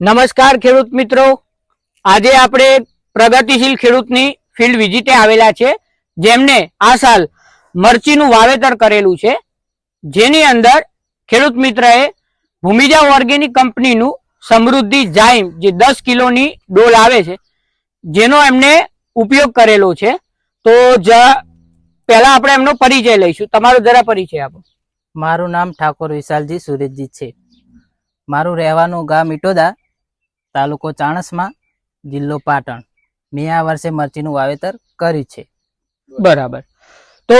નમસ્કાર ખેડૂત મિત્રો. આજે આપણે પ્રગતિશીલ ખેડૂતની ફિલ્ડ વિઝિટે આવેલા છે, જેમને આ સાલ મરચીનું વાવેતર કરેલું છે. જેની અંદર ખેડૂત મિત્રએ ભૂમિજા ઓર્ગેનિક કંપનીનું સમૃદ્ધિ જાઈમ જે દસ કિલોની ડોલ આવે છે, જેનો એમને ઉપયોગ કરેલો છે. તો જ પહેલા આપણે એમનો પરિચય લઈશું. તમારો જરા પરિચય આપો. મારું નામ ઠાકોર વિશાલજી સુરેશજી છે. મારું રહેવાનું ગામ ઇટોદા તાલુકો ચાણસમાં જિલ્લો પાટણ. મેં આ વર્ષે મરચીનું વાવેતર કર્યું છે. બરાબર. તો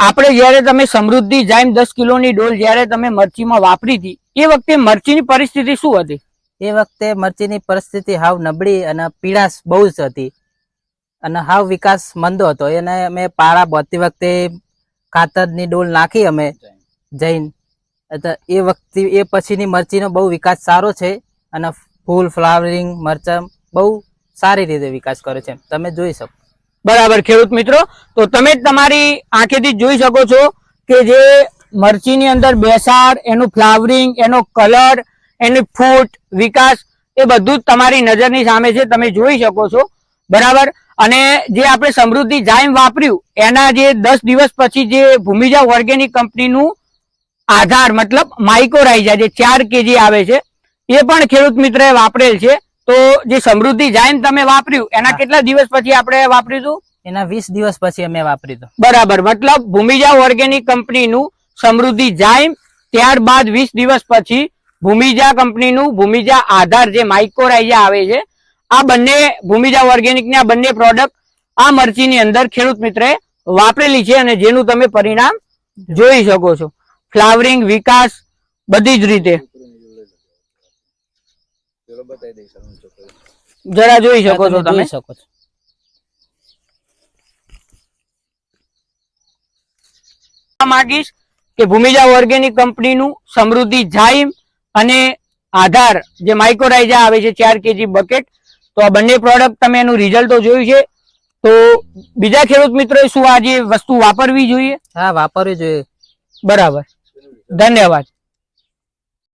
આપણે જ્યારે તમે સમૃદ્ધિ જાઈમ દસ કિલોની ડોલ જ્યારે તમે મરચીમાં વાપરી હતી એ વખતે મરચીની પરિસ્થિતિ શું હતી? એ વખતે મરચીની પરિસ્થિતિ હાવ નબળી અને પીળાશ બહુ જ હતી. અને હાવ વિકાસ મંદો હતો. એને અમે પાળા બોતી વખતે ખાતરની ડોલ નાખી અમે જૈન. એ વખતે એ પછીની મરચીનો બહુ વિકાસ સારો છે. અને ફૂલ, ફ્લાવરિંગ મરચમ બહુ સારી રીતે વિકાસ કરે છે તમે જોઈ શકો. બરાબર, ખેડૂત મિત્રો. તો તમે તમારી આંખેથી જોઈ શકો છો કે જે મરચીની અંદર બેસાડ, એનું ફ્લાવરિંગ, એનો કલર, એની ફૂટ, વિકાસ, એ બધું જ તમારી નજરની સામે છે. તમે જોઈ શકો છો. બરાબર? અને જે આપણે સમૃદ્ધિ જાઈમ વાપર્યું, એના જે દસ દિવસ પછી જે ભૂમિજા ઓર્ગેનિક કંપનીનું આધાર, મતલબ માઇકોરાઇઝા જે ચાર કેજી આવે છે એ પણ ખેડૂત મિત્રએ વાપરેલ છે. તો જે સમૃદ્ધિ જાઈમ તમે વાપર્યું એના કેટલા દિવસ પછી આપણે વાપર્યું હતું? એના વીસ દિવસ પછી અમે વાપરી તો બરાબર. મતલબ ભૂમિજા ઓર્ગેનિક કંપનીનું સમૃદ્ધિ જાઈમ ત્યારબાદ વીસ દિવસ પછી ભૂમિજા કંપનીનું ભૂમિજા આધાર જે માઇકોરાઇઝા આવે છે આ બંને ભૂમિજા ઓર્ગેનિકની આ બંને પ્રોડક્ટ આ મરચીની અંદર ખેડૂત મિત્રે વાપરેલી છે અને જેનું તમે પરિણામ જોઈ શકો છો. ફ્લાવરિંગ વિકાસ બધી જ રીતે. જરા જોઈ શકો છો તમે. જોઈ શકો છો. માંગીશ કે ભૂમિજા ઓર્ગેનિક કંપનીનું સમૃદ્ધિ જાઈમ અને આધાર જે માઇક્રોરાઇઝા આવે છે ચાર કેજી બકેટ તો આ બંને પ્રોડક્ટ તમે એનું રિઝલ્ટ તો જોયું છે. તો બીજા ખેડૂત મિત્રોએ શું આ જે વસ્તુ વાપરવી જોઈએ? હા વાપરવી જોઈએ. બરાબર. ધન્યવાદ.